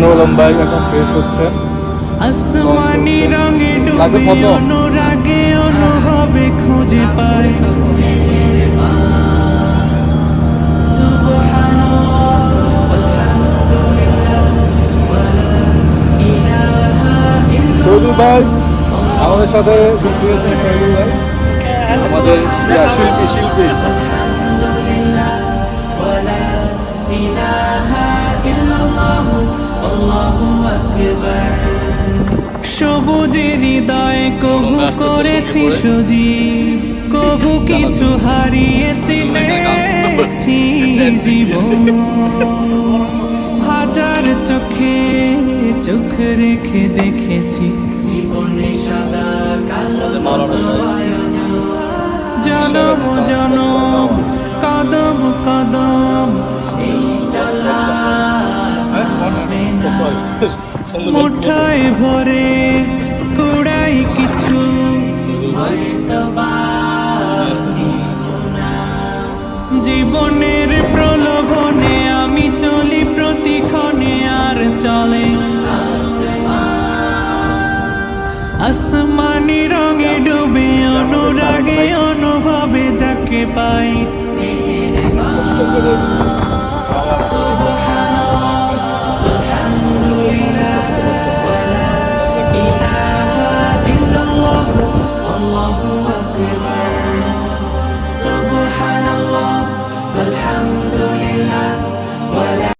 নুর ভাই এখন ফ্রেশ হচ্ছেন আসমানি রঙে ডুবে অনুরাগে অনুভবে খুঁজে পাই শহীদুল ভাই আমাদের সাথে যুক্ত আমাদের শিল্পী শিল্পী। সবুজের হৃদয়ে কবু করেছি সজীব কবু কিছু হারিয়ে চিনেছি জীবন। হাজার চোখে চোখ রেখে দেখেছি। জীবনে সাদা কালো জনম জনম কদম কদম। এই চলা মুঠায় ভরে কুড়াই কিছু। জীবনের প্রলোভনে আমি চলি প্রতিক্ষণে আর চলে আসমানি রঙে ডুবে অনুরাগে অনুভবে যাকে পাই।